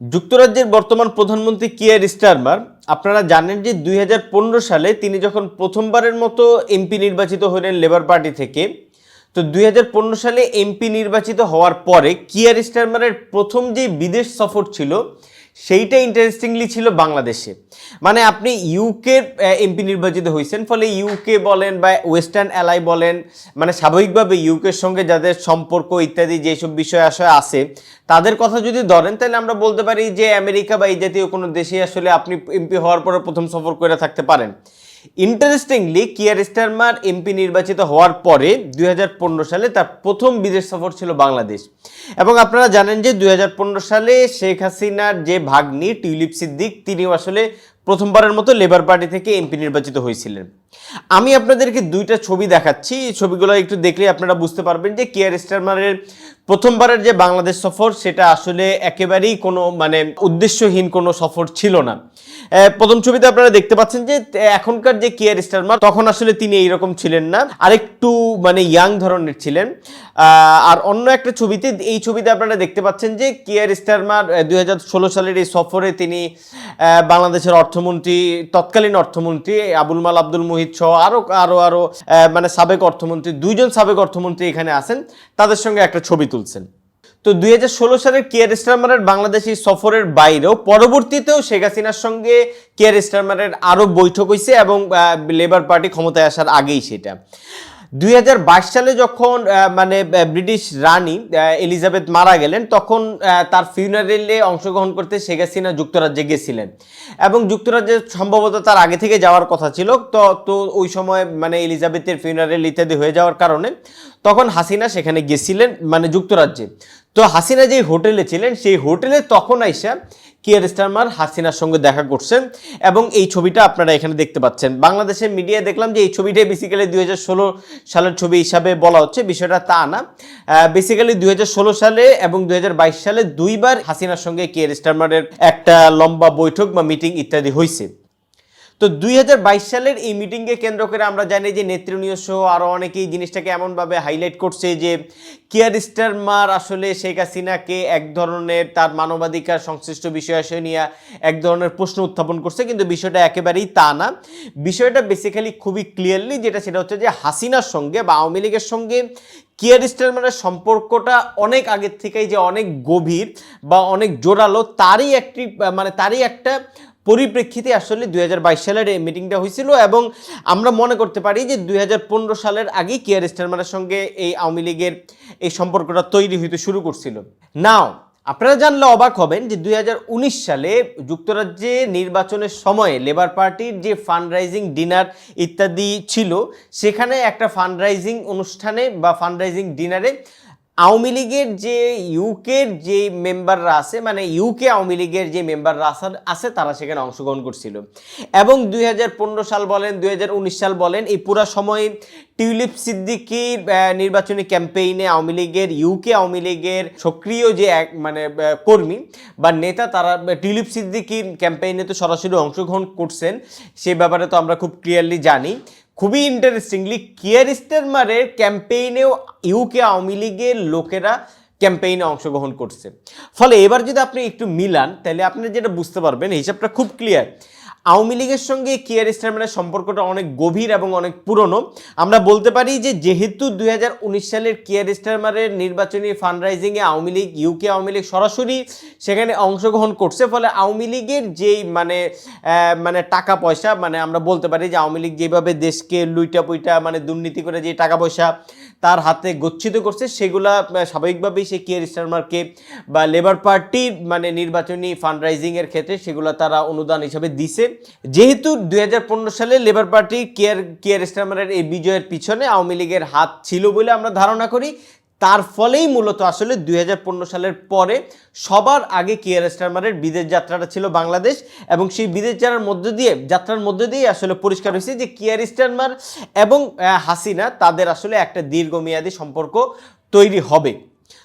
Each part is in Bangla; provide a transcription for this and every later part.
যুক্তরাজ্যের বর্তমান প্রধানমন্ত্রী কিয়ার স্টারমার, আপনারা জানেন যে দুই হাজার পনেরো সালে তিনি যখন প্রথমবারের মতো এমপি নির্বাচিত হলেন লেবার পার্টি থেকে, তো দুই হাজার পনেরো সালে এমপি নির্বাচিত হওয়ার পরে কিয়ার স্টারমারের প্রথম যে বিদেশ সফর ছিল সেইটা ইন্টারেস্টিংলি ছিল বাংলাদেশে। মানে আপনি ইউকে এমপি নির্বাচিত হয়েছেন, ফলে ইউকে বলেন বা ওয়েস্টার্ন অ্যালাই বলেন মানে স্বাভাবিকভাবে ইউকের সঙ্গে যাদের সম্পর্ক ইত্যাদি যেসব বিষয় আসলে আছে, তাদের কথা যদি ধরেন, তাহলে আমরা বলতে পারি যে আমেরিকা বা এই জাতীয় কোনো দেশে আসলে আপনি এমপি হওয়ার পরে প্রথম সফর করে থাকতে পারেন। ইন্টারেস্টিংলি কিয়ার স্টারমার এমপি নির্বাচিত হওয়ার পরে দুই হাজার পনেরো সালে তার প্রথম বিদেশ সফর ছিল বাংলাদেশ। এবং আপনারা জানেন যে দুই হাজার পনেরো সালে শেখ হাসিনার যে ভাগ্নি, টিউলিপ সিদ্দিক, তিনিও আসলে প্রথমবারের মতো লেবার পার্টি থেকে এমপি নির্বাচিত হয়েছিলেন। আমি আপনাদেরকে দুইটা ছবি দেখাচ্ছি। এই ছবিগুলো একটু দেখলে আপনারা বুঝতে পারবেন যে কিয়ার স্টারমারের প্রথমবারের যে বাংলাদেশ সফর, সেটা আসলে একেবারেই কোনো মানে উদ্দেশ্যহীন কোনো সফর ছিল না। প্রথম ছবিতে আপনারা দেখতে পাচ্ছেন যে এখনকার যে কিয়ার স্টারমার, তখন আসলে তিনি এইরকম ছিলেন না। আরেকটু মানে ইয়াং ধরনের ছিলেন। আর অন্য একটা ছবিতে, এই ছবিতে আপনারা দেখতে পাচ্ছেন যে কিয়ার স্টারমার দুই হাজার ষোলো সালের এই সফরে তিনি বাংলাদেশের অর্থমন্ত্রী, তৎকালীন অর্থমন্ত্রী আবুল মাল আব্দুল মুহিত সহ আরও আরও আরও আহ, মানে সাবেক অর্থমন্ত্রী দুইজন সাবেক অর্থমন্ত্রী এখানে আছেন। তাদের সঙ্গে একটা ছবি তুলছেন। তো দুই হাজার ষোলো সালের কেয়ার স্টারমারের বাংলাদেশি সফরের বাইরেও পরবর্তীতেও শেখ হাসিনার সঙ্গে কেয়ার স্টারমারের আরও বৈঠক হয়েছে এবং লেবার পার্টি ক্ষমতায় আসার আগেই সেটা। দুই হাজার বাইশ সালে যখন মানে ব্রিটিশ রানী এলিজাবেথ মারা গেলেন, তখন তার ফিউনারেলে অংশগ্রহণ করতে শেখ হাসিনা যুক্তরাজ্যে গেছিলেন। এবং যুক্তরাজ্যে সম্ভবত তার আগে থেকে যাওয়ার কথা ছিল। তো তো ওই সময় মানে এলিজাবেথের ফিউনারেল ইত্যাদি হয়ে যাওয়ার কারণে তখন হাসিনা সেখানে গেছিলেন মানে যুক্তরাজ্যে। তো হাসিনা যে হোটেলে ছিলেন, সেই হোটেলে তখন আইসা কিয়ার স্টারমার হাসিনার সঙ্গে দেখা করছেন এবং এই ছবিটা আপনারা এখানে দেখতে পাচ্ছেন। বাংলাদেশের মিডিয়ায় দেখলাম যে এই ছবিটাই বেসিক্যালি দুই হাজার ষোলো সালের ছবি হিসাবে বলা হচ্ছে, বিষয়টা তা না। বেসিক্যালি দুই হাজার ষোলো সালে এবং দুই হাজার বাইশ সালে দুইবার হাসিনার সঙ্গে কিয়ার স্টারমারের একটা লম্বা বৈঠক বা মিটিং ইত্যাদি হয়েছে তো দুই হাজার বাইশ সালের এই মিটিংকে কেন্দ্র করে আমরা জানি যে নেতৃনীয় সহ আরও অনেকেই জিনিসটাকে এমনভাবে হাইলাইট করছে যে কিয়ার স্টারমার আসলে শেখ হাসিনাকে এক ধরনের তার মানবাধিকার সংশ্লিষ্ট বিষয় নিয়ে এক ধরনের প্রশ্ন উত্থাপন করছে, কিন্তু বিষয়টা একেবারেই তা না। বিষয়টা বেসিক্যালি খুবই ক্লিয়ারলি যেটা সেটা হচ্ছে যে হাসিনার সঙ্গে বা আওয়ামী লীগের সঙ্গে কিয়ার স্টারমারের সম্পর্কটা অনেক আগের থেকেই যে অনেক গভীর বা অনেক জোরালো, তারই একটি মানে তারই একটা পরিপ্রেক্ষিতে আসলে দুই হাজার বাইশ সালের এই মিটিংটা হয়েছিল এবং আমরা মনে করতে পারি যে দুই হাজার পনেরো সালের আগেই কিয়ার স্টারমারের সঙ্গে এই আওয়ামী লীগের এই সম্পর্কটা তৈরি হইতে শুরু করছিল। নাও আপনারা জানলে অবাক হবেন যে দুই হাজার উনিশ সালে যুক্তরাজ্যে নির্বাচনের সময়ে লেবার পার্টির যে ফান্ড রাইজিং ডিনার ইত্যাদি ছিল, সেখানে একটা ফান্ড রাইজিং অনুষ্ঠানে বা ফান্ড রাইজিং ডিনারে আওয়ামী লীগের যে ইউকের যে মেম্বাররা আছে মানে ইউকে আওয়ামী লীগের যে মেম্বাররা আছে- তারা সেখানে অংশগ্রহণ করছিল। এবং দুই হাজার পনেরো সাল বলেন, দুই হাজার উনিশ সাল বলেন, এই পুরো সময় টিউলিপ সিদ্দিকির নির্বাচনী ক্যাম্পেইনে আওয়ামী লীগের, ইউকে আওয়ামী লীগের সক্রিয় যে এক মানে কর্মী বা নেতা, তারা, টিউলিপ সিদ্দিকির ক্যাম্পেইনে তো সরাসরি অংশগ্রহণ করছেন। সে ব্যাপারে তো আমরা খুব ক্লিয়ারলি জানি। খুবই ইন্টারেস্টিংলি কিয়ার স্টারমারের ক্যাম্পেইনেও ইউকে আওয়ামী লীগের লোকেরা ক্যাম্পেইনে অংশগ্রহণ করছে। ফলে এবার যদি আপনি একটু মিলান, তাহলে আপনি যেটা বুঝতে পারবেন, হিসাবটা খুব ক্লিয়ার আওয়ামী লীগের সঙ্গে কিয়ার স্টারম্যানের সম্পর্কটা অনেক গভীর এবং অনেক পুরনো। আমরা বলতে পারি যে যেহেতু দু হাজার উনিশ সালের কিয়ার স্টারমারের নির্বাচনী ফান্ড রাইজিংয়ে আওয়ামী লীগ ইউকে আওয়ামী লীগ সরাসরি সেখানে অংশগ্রহণ করছে, ফলে আওয়ামী লীগের যেই মানে মানে টাকা পয়সা মানে আমরা বলতে পারি যে আওয়ামী লীগ যেভাবে দেশকে লুইটা পুইটা মানে দুর্নীতি করে যে টাকা পয়সা তার হাতে গচ্ছিত করছে, সেগুলা স্বাভাবিকভাবেই সে কিয়ার স্টারমারকে বা লেবার পার্টির মানে নির্বাচনী ফান্ড রাইজিংয়ের ক্ষেত্রে সেগুলো তারা অনুদান হিসাবে দিছে। যেহেতু দুই সালে লেবার পার্টি কেয়ার কেয়ার স্টারমারের এই বিজয়ের পিছনে আওয়ামী লীগের হাত ছিল বলে আমরা ধারণা করি। তার ফলেই মূলত আসলে দু হাজার পনেরো সালের পরে সবার আগে কেয়ার স্টারমারের বিদেশ যাত্রাটা ছিল বাংলাদেশ এবং সেই বিদেশ যাত্রার মধ্য দিয়ে, যাত্রার মধ্য দিয়ে আসলে পরিষ্কার হয়েছে যে কিয়ার স্টারমার এবং হাসিনা তাদের আসলে একটা দীর্ঘমেয়াদী সম্পর্ক তৈরি হবে।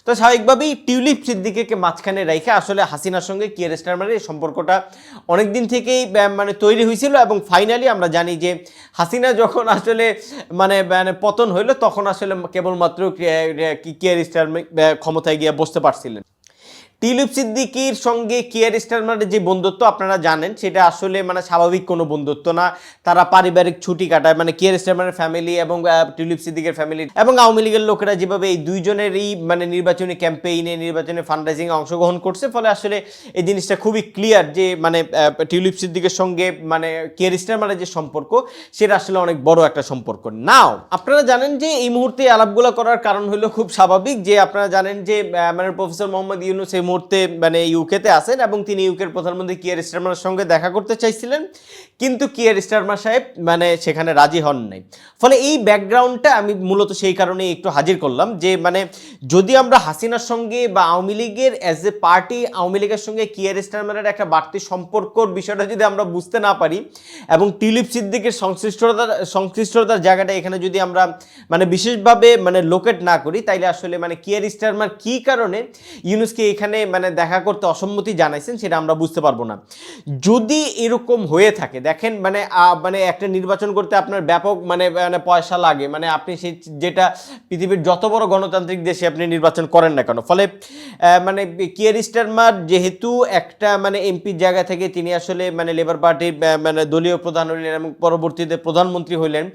তো স্বাভাবিকভাবেই টিউলিপ সিদ্দিকিকে মাঝখানে রেখে আসলে হাসিনার সঙ্গে কিয়ার স্টারমারের এই সম্পর্কটা অনেক দিন থেকেই মানে তৈরি হয়েছিল এবং ফাইনালি আমরা জানি যে হাসিনা যখন আসলে মানে মানে পতন হইল, তখন আসলে কেবলমাত্র কিয়ার স্টার ক্ষমতায় গিয়ে বসতে পারছিলেন। টিলিপ সিদ্দিকির সঙ্গে কিয়ার স্টারমারের যে বন্ধুত্ব, আপনারা জানেন, সেটা আসলে মানে স্বাভাবিক কোনো বন্ধুত্ব না। তারা পারিবারিক ছুটি কাটায় মানে কিয়ার স্টারমারের ফ্যামিলি এবং টিলিপ সিদ্দিকের ফ্যামিলি এবং আওয়ামী লীগের লোকেরা যেভাবে এই দুইজনেরই মানে নির্বাচনী ক্যাম্পেইনে নির্বাচনী ফান্ডরাইজিং অংশগ্রহণ করছে, ফলে আসলে এই জিনিসটা খুবই ক্লিয়ার যে মানে টিউলিপ সিদ্দিকের সঙ্গে মানে কিয়ার স্টারমারের যে সম্পর্ক, সেটা আসলে অনেক বড় একটা সম্পর্ক। নাও আপনারা জানেন যে এই মুহূর্তে আলাপগুলো করার কারণ হলো খুব স্বাভাবিক যে, আপনারা জানেন যে মানে প্রফেসর মোহাম্মদ ইউনুস এই মুহূর্তে মানে ইউকেতে আছেন এবং তিনি ইউকের প্রধানমন্ত্রী কিয়ার স্টারমার সঙ্গে দেখা করতে চাইছিলেন। কিন্তু কিয়ার স্টারমার সাহেব মানে সেখানে রাজি হন নাই। ফলে এই ব্যাকগ্রাউন্ডটা আমি মূলত সেই কারণে একটু হাজির করলাম যে মানে যদি আমরা হাসিনার সঙ্গে বা আওয়ামী লীগের অ্যাজ এ পার্টি আওয়ামী লীগের সঙ্গে কিয়ার স্টারমারের একটা বাড়তি সম্পর্কর বিষয়টা যদি আমরা বুঝতে না পারি এবং টিলিপ সিদ্দিকের সংশ্লিষ্টতার সংশ্লিষ্টতার জায়গাটা এখানে যদি আমরা মানে বিশেষভাবে মানে লোকেট না করি, তাইলে আসলে মানে কিয়ার স্টারমার কী কারণে ইউনুসকে এখানে মানে দেখা করতে অসম্মতি জানাইছেন, সেটা আমরা বুঝতে পারব না। যদি এরকম হয়ে থাকে, দেখেন মানে মানে একটা নির্বাচন করতে আপনার ব্যাপক মানে মানে পয়সা লাগে মানে আপনি সেই যেটা পৃথিবীর যত বড় গণতান্ত্রিক দেশে আপনি নির্বাচন করেন না কেন? ফলে মানে কিয়ার স্টারমার যেহেতু একটা মানে এমপির জায়গা থেকে তিনি আসলে মানে লেবার পার্টির মানে দলীয় প্রধান হইলেন এবং পরবর্তীতে প্রধানমন্ত্রী হইলেন,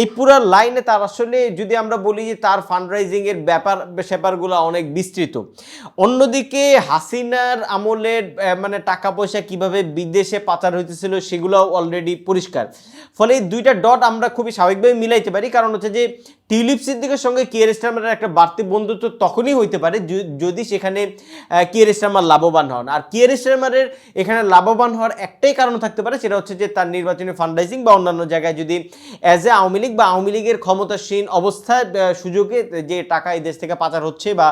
এই পুরা লাইনে তার আসলে যদি আমরা বলি যে তার ফান্ডরাইজিং এর ব্যাপার, ব্যাপারগুলো অনেক বিস্তৃত। অন্যদিকে হাসিনার আমলের মানে টাকা পয়সা কীভাবে বিদেশে পাচার হইতেছিল সেগুলো অলরেডি পরিষ্কার। ফলে এই দুইটা ডট আমরা খুবই স্বাভাবিকভাবে মিলাইতে পারি। কারণ হচ্ছে যে টিউলিপ সিদ্দিকের সঙ্গে কিয়ার স্টারমারের একটা বাড়তি বন্ধুত্ব তখনই হইতে পারে যদি সেখানে কিয়ার স্টারমার লাভবান হন। আর কিয়ার স্টারমারের এখানে লাভবান হওয়ার একটাই কারণ থাকতে পারে, সেটা হচ্ছে যে তার নির্বাচনী ফান্ডাইজিং বা অন্যান্য জায়গায় যদি অ্যাজ এ আওয়ামী লীগ বা আওয়ামী লীগের ক্ষমতাসীন অবস্থায় সুযোগে যে টাকা এই দেশ থেকে পাচার হচ্ছে বা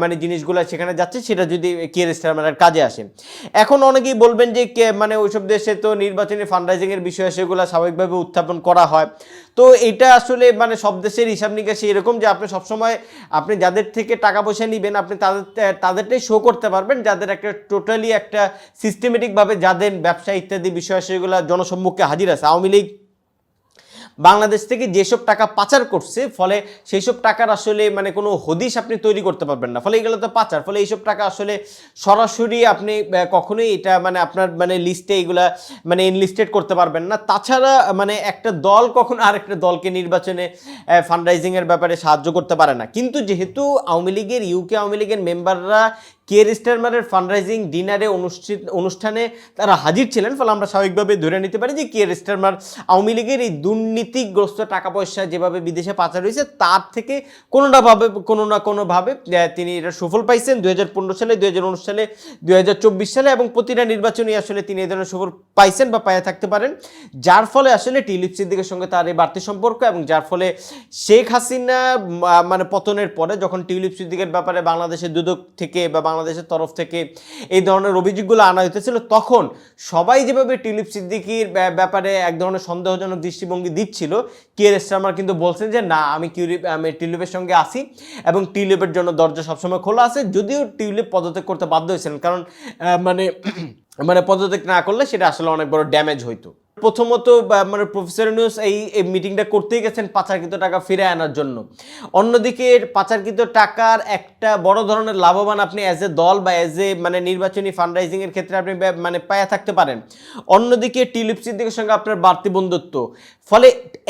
মানে জিনিসগুলো সেখানে যাচ্ছে, সেটা যদি কিয়ার স্টারমারের কাজে আসে। এখন অনেকেই বলবেন যে মানে ওইসব দেশে তো নির্বাচনী ফান্ডরাইজিং এর বিষয় সেগুলো স্বাভাবিকভাবে উত্থাপন করা হয়। তো এটা আসলে মানে সব দেশের হিসাব নিকাশে এরকম যে আপনি সবসময়, আপনি যাদের থেকে টাকা পয়সা নেবেন, আপনি তাদের, তাদেরটাই শো করতে পারবেন, যাদের একটা টোটালি একটা সিস্টেমেটিকভাবে যাদের ব্যবসা ইত্যাদি বিষয় সেগুলো জনসম্মুখে হাজির আছে। আওয়ামী লীগ বাংলাদেশ থেকে যেসব টাকা পাচার করছে, ফলে সেই সব টাকার আসলে মানে কোনো হদিশ আপনি তৈরি করতে পারবেন না। ফলে এগুলো তো পাচার, ফলে এইসব টাকা আসলে সরাসরি আপনি কখনোই এটা মানে আপনার মানে লিস্টে এগুলা মানে ইনলিস্টেড করতে পারবেন না। তাছাড়া মানে একটা দল কখনো আরেকটা দলকে নির্বাচনে ফান্ডরাইজিংয়ের ব্যাপারে সাহায্য করতে পারে না। কিন্তু যেহেতু আওয়ামী লীগের ইউকে আওয়ামী লীগের মেম্বাররা কেয়ার স্টারমারের ফান্ডরাইজিং ডিনারে অনুষ্ঠিত, অনুষ্ঠানে তারা হাজির ছিলেন, ফলে আমরা স্বাভাবিকভাবে ধরে নিতে পারি যে কেয়ার স্টারমার আওয়ামী লীগের এই দুর্নীতিগ্রস্ত টাকা পয়সা যেভাবে বিদেশে পাচার হয়েছে, তার থেকে কোনো না ভাবে, কোনো না কোনোভাবে তিনি এটা সুফল পাইছেন দুই হাজার পনেরো সালে, দুই হাজার উনিশ সালে, দুই হাজার চব্বিশ সালে, এবং প্রতিটা নির্বাচনে আসলে তিনি এই ধরনের সুফল পাইছেন বা পাইয়া থাকতে পারেন। যার ফলে আসলে টিলিপ সিদ্দিকের সঙ্গে তার এই বাড়তি সম্পর্ক এবং যার ফলে শেখ হাসিনা মানে পতনের পরে যখন টিউলিপ সিদ্দিকের ব্যাপারে বাংলাদেশের দুদক থেকে বা বাংলাদেশের তরফ থেকে এই ধরনের অভিযোগগুলো আনা হইতেছিল। তখন সবাই যেভাবে টিউলিপ সিদ্দিকির ব্যা- ব্যাপারে এক ধরনের সন্দেহজনক দৃষ্টিভঙ্গি দিচ্ছিল কিয়ার স্টারমার কিন্তু বলছেন যে, না, আমি কিউলিপ আমি টিউলিপের সঙ্গে আসি এবং টিউলিপের জন্য দরজা সবসময় খোলা আছে। যদিও টিউলিপ পদত্যাগ করতে বাধ্য হয়েছিলেন, কারণ মানে মানে পদত্যাগ না করলে সেটা আসলে অনেক বড় ড্যামেজ হইতো। প্রথমত মানে প্রফেসর নিউজ এই মিটিংটা করতেই গেছেন পাচারকৃত টাকা ফিরে আনার জন্য। অন্যদিকে পাচারকৃত টাকার একটা বড় ধরনের লাভবান আপনি অ্যাজ এ দল বা অ্যাজ এ মানে নির্বাচনী ফান্ডরাইজিং এর ক্ষেত্রে আপনি মানে পায়া থাকতে পারেন। অন্যদিকে টিলিপ সিদ্দিকের সঙ্গে আপনার বাড়তি বন্ধুত্ব। ফলে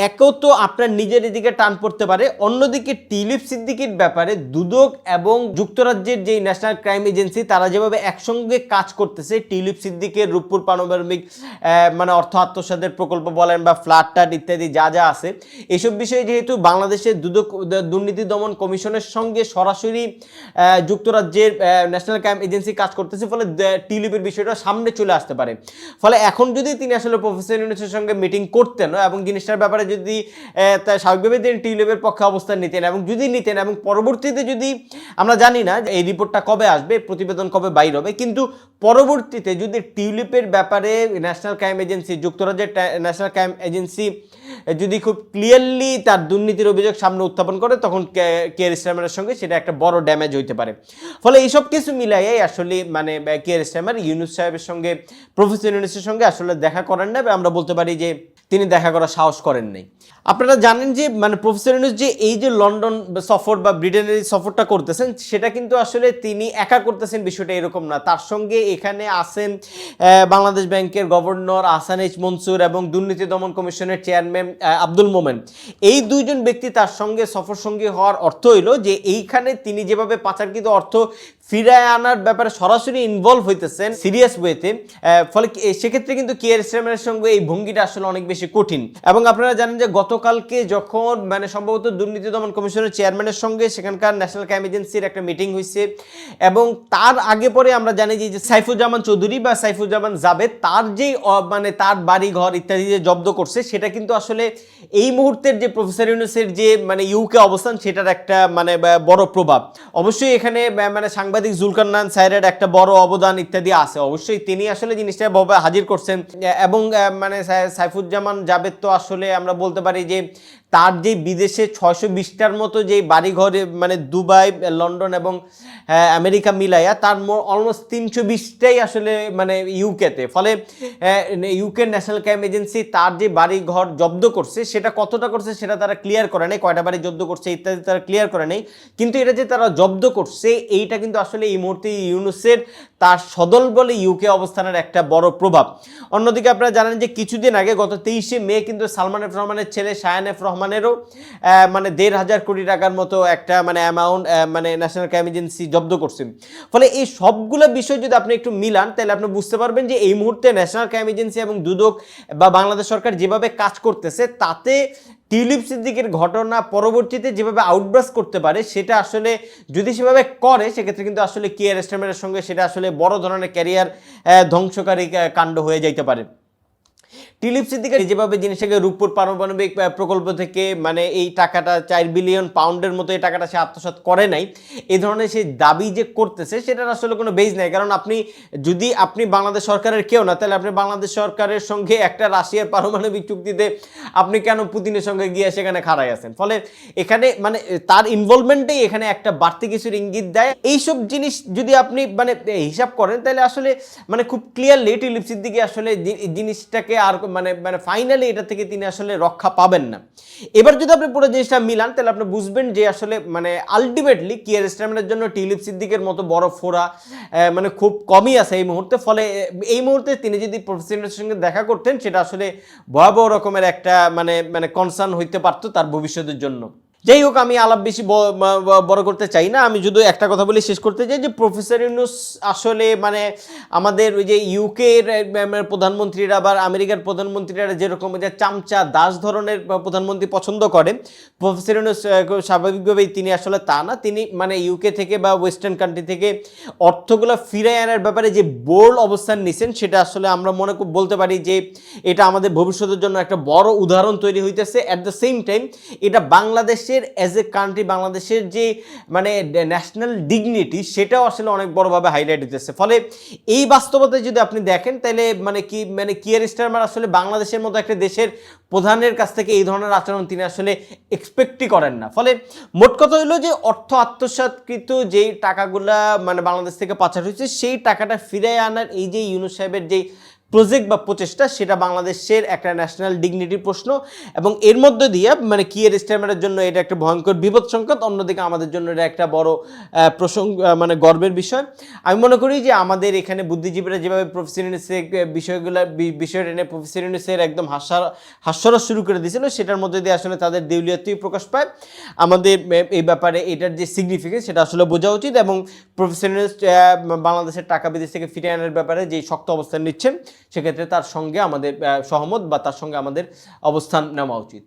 একেও তো আপনার নিজের এদিকে টান পড়তে পারে। অন্যদিকে টিলিপ সিদ্দিকির ব্যাপারে দুদক এবং যুক্তরাজ্যের যেই ন্যাশনাল ক্রাইম এজেন্সি তারা যেভাবে একসঙ্গে কাজ করতেছে টিলিপ সিদ্দিকের রূপপুর পারমাণবিক মানে অর্থ আত্মসাদের প্রকল্প বলেন বা ফ্ল্যাট টাট ইত্যাদি যা যা আছে এইসব বিষয়ে যেহেতু বাংলাদেশের দুদক দুর্নীতি দমন কমিশনের সঙ্গে সরাসরি যুক্তরাজ্যের ন্যাশনাল ক্রাইম এজেন্সি কাজ করতেছে, ফলে টিলিপের বিষয়টা সামনে চলে আসতে পারে। ফলে এখন যদি তিনি আসলে প্রফেসর ইউনিসের সঙ্গে মিটিং করতেন এবং জিনিসটার ব্যাপারে যদি স্বাভাবিকভাবে তিনি টিলিপের পক্ষে অবস্থান নিতেন এবং যদি নিতেন এবং পরবর্তীতে যদি, আমরা জানি না এই রিপোর্টটা কবে আসবে, প্রতিবেদন কবে বাইর হবে, কিন্তু পরবর্তীতে যদি টিউলিপের ব্যাপারে ন্যাশনাল ক্রাইম এজেন্সি যুক্তরাজ্যের ন্যাশনাল ক্রাইম এজেন্সি যদি খুব ক্লিয়ারলি তার দুর্নীতির অভিযোগ সামনে উত্থাপন করে, তখন কে কেয়ার স্ট্যামারের সঙ্গে সেটা একটা বড় ড্যামেজ হইতে পারে। ফলে এইসব কিছু মিলাইয়াই আসলে মানে কে কেয়ার স্ট্যামার ইউনুস সাহেবের সঙ্গে প্রফেসর ইউনুসের সঙ্গে আসলে দেখা করেন না আমরা বলতে পারি যে তিনি দেখা করার সাহস করেন নাই। আপনারা জানেন যে মানে প্রফেসর ইউনুস যে এই যে লন্ডন সফর বা ব্রিটেনের সফরটা করতেছেন সেটা কিন্তু আসলে তিনি একা করতেছেন বিষয়টা এরকম না। তার সঙ্গে এখানে আহ, বাংলাদেশ ব্যাংকের গভর্নর আহসান এইচ মনসুর এবং দুর্নীতি দমন কমিশনের চেয়ারম্যান আব্দুল মোমেন। এই দুইজন ব্যক্তি তার সঙ্গে সফর সঙ্গী হওয়ার অর্থ হইল যে এইখানে তিনি যেভাবে পাচারকৃত অর্থ ফিরায় আনার ব্যাপারে সরাসরি ইনভলভ হইতেছেন সিরিয়াস ওয়েতে ফলে সেক্ষেত্রে কিন্তু কেয়ার স্টেমের সঙ্গে এই ভঙ্গিটা আসলে অনেক বেশি কঠিন। এবং আপনারা জানেন যে গতকালকে যখন মানে সম্ভবত দুর্নীতি দমন কমিশনের চেয়ারম্যানের সঙ্গে সেখানকার ন্যাশনাল ক্রাইম এজেন্সির একটা মিটিং হয়েছে এবং তার আগে পরে আমরা জানি যে যে সাইফুজ্জামান চৌধুরী বা সাইফুজ্জামান জাবেদ, তার যেই মানে তার বাড়ি ঘর ইত্যাদি যে জব্দ করছে, সেটা কিন্তু আসলে এই মুহূর্তের যে প্রফেসর ইউনুসের যে মানে ইউকে অবস্থান, সেটার একটা মানে বড় প্রভাব। অবশ্যই এখানে মানে সাংবাদিক জুলকার নান সাইরের একটা বড় অবদান ইত্যাদি আছে। অবশ্যই তিনি আসলে জিনিসটা হাজির করছেন। এবং মানে সাইফুজ্জামান জাবেদ তো আসলে আমরা বলতে পারি যে তার যে বিদেশে ছয়শো বিশটার মতো যে বাড়িঘরে মানে দুবাই, লন্ডন এবং আমেরিকা মিলাইয়া তার অলমোস্ট তিনশো বিশটাই আসলে মানে ইউকেতে ফলে ইউকে ন্যাশনাল ক্রাইম এজেন্সি তার যে বাড়ি ঘর জব্দ করছে, সেটা কতটা করছে সেটা তারা ক্লিয়ার করে নেই, কয়টা বাড়ি জব্দ করছে ইত্যাদি তারা ক্লিয়ার করে নেই। কিন্তু এটা যে তারা জব্দ করছে, এইটা কিন্তু আসলে এই মুহূর্তে ইউনুসের তার সদল বলে ইউকে অবস্থানের একটা বড় প্রভাব। অন্যদিকে আপনারা জানেন যে কিছুদিন আগে গত তেইশে মে কিন্তু সালমান এফ রহমানের ছেলে শায়ান এফ রহমানেরও মানে দেড় হাজার কোটি টাকার মতো একটা মানে অ্যামাউন্ট মানে ন্যাশনাল ক্রাইম এজেন্সি জব্দ করছে ফলে এই সবগুলো বিষয় যদি আপনি একটু মিলান, তাহলে আপনি বুঝতে পারবেন যে এই মুহূর্তে ন্যাশনাল ক্রাইম এজেন্সি এবং দুদক বা বাংলাদেশ সরকার যেভাবে কাজ করতেছে, তাতে টিউলিপ সিদ্দিকের ঘটনা পরবর্তীতে যেভাবে আউটব্রাস করতে পারে, সেটা আসলে যদি সেভাবে করে, সেক্ষেত্রে কিন্তু আসলে কেয়ার স্টেমের সঙ্গে সেটা আসলে বড় ধরনের ক্যারিয়ার ধ্বংসকারী কাণ্ড হয়ে যাইতে পারে। টিলিপ সিদ্দিকা যেভাবে জিনিসটাকে রূপপুর পারমাণবিক প্রকল্প থেকে মানে এই টাকাটা চার বিলিয়ন পাউন্ডের মতো এই টাকাটা সে আত্মসাৎ করে নাই, এই ধরনের সেই দাবি যে করতেছে, সেটার আসলে কোনো বেজ নাই। কারণ আপনি, যদি আপনি বাংলাদেশ সরকারের কেউ না, তাহলে আপনি বাংলাদেশ সরকারের সঙ্গে একটা রাশিয়ার পারমাণবিক চুক্তিতে আপনি কেন পুতিনের সঙ্গে গিয়ে সেখানে খাড়াই আছেন? ফলে এখানে মানে তার ইনভলভমেন্টেই এখানে একটা বাড়তি কিছুর ইঙ্গিত দেয়। এইসব জিনিস যদি আপনি মানে হিসাব করেন, তাহলে আসলে মানে খুব ক্লিয়ারলি টিলিপ সিদ্দিকি আসলে জিনিসটাকে আর মানে মানে ফাইনালি এটা থেকে তিনি আসলে রক্ষা পাবেন না। এবার যদি আপনি পুরো জিনিসটা মিলান, তাহলে আপনি বুঝবেন যে আসলে মানে আলটিমেটলি কিয়ার স্ট্যামিনের জন্য টিলিপ সিদ্দিকের মতো বড় ফোরা মানে খুব কমই আছে এই মুহূর্তে। ফলে এই মুহূর্তে তিনি যদি প্রফেসরের সঙ্গে দেখা করতেন, সেটা আসলে ভয়াবহ রকমের একটা মানে মানে কনসার্ন হইতে পারতো তার ভবিষ্যতের জন্য। যাই হোক, আমি আলাপ বেশি বড় করতে চাই না। আমি শুধু একটা কথা বলে শেষ করতে চাই যে প্রফেসর ইউনুস আসলে মানে আমাদের ওই যে ইউকের প্রধানমন্ত্রীরা বা আমেরিকার প্রধানমন্ত্রীরা যেরকম যে চামচা দাস ধরনের প্রধানমন্ত্রী পছন্দ করে প্রফেসর ইউনুস স্বাভাবিকভাবেই তিনি আসলে তা না। তিনি মানে ইউকে থেকে বা ওয়েস্টার্ন কান্ট্রি থেকে অর্থগুলো ফিরাই আনার ব্যাপারে যে বোল্ড অবস্থান নিছেন, সেটা আসলে আমরা মনে বলতে পারি যে এটা আমাদের ভবিষ্যতের জন্য একটা বড় উদাহরণ তৈরি হইতেছে। অ্যাট দ্য সেম টাইম এটা বাংলাদেশের অ্যাজ এ কান্ট্রি বাংলাদেশের যে মানে ন্যাশনাল ডিগনিটি সেটাও আসলে অনেক বড়ভাবে হাইলাইট হইতেছে ফলে এই বাস্তবতায় যদি আপনি দেখেন, তাহলে মানে কি মানে কিয়ার স্টারমার আসলে বাংলাদেশের মতো একটা দেশের প্রধানের কাছ থেকে এই ধরনের আচরণ তিনি আসলে এক্সপেক্টই করেন না। ফলে মোট কথা হলো যে, অর্থ আত্মসাৎকৃত যেই টাকাগুলা মানে বাংলাদেশ থেকে পাচার হয়েছে, সেই টাকাটা ফিরে আনার এই যে ইউনুস সাহেবের যেই প্রজেক্ট বা প্রচেষ্টা সেটা বাংলাদেশের একটা ন্যাশনাল ডিগনিটির প্রশ্ন এবং এর মধ্যে দিয়ে মানে কিয়ের স্ট্যামারের জন্য এটা একটা ভয়ঙ্কর বিপদ সংকেত, অন্যদিকে আমাদের জন্য এটা একটা বড় প্রসঙ্গ মানে গর্বের বিষয়। আমি মনে করি যে আমাদের এখানে বুদ্ধিজীবীরা যেভাবে প্রফেসর ইউনিসের বিষয়গুলো বিষয়টা নিয়ে প্রফেসর ইউনিসের একদম হাস্য হাস্যরস শুরু করে দিয়েছিল, সেটার মধ্যে দিয়ে আসলে তাদের দেউলিয়াতেই প্রকাশ পায়। আমাদের এই ব্যাপারে এটার যে সিগনিফিকেন্স সেটা আসলে বোঝা উচিত এবং প্রফেসর বাংলাদেশের টাকা বিদেশ থেকে ফিরিয়ে আনার ব্যাপারে যে শক্ত অবস্থান নিচ্ছেন সেক্ষেত্রে তার সঙ্গে আমাদের সহমত বা তার সঙ্গে আমাদের অবস্থান নেওয়া উচিত।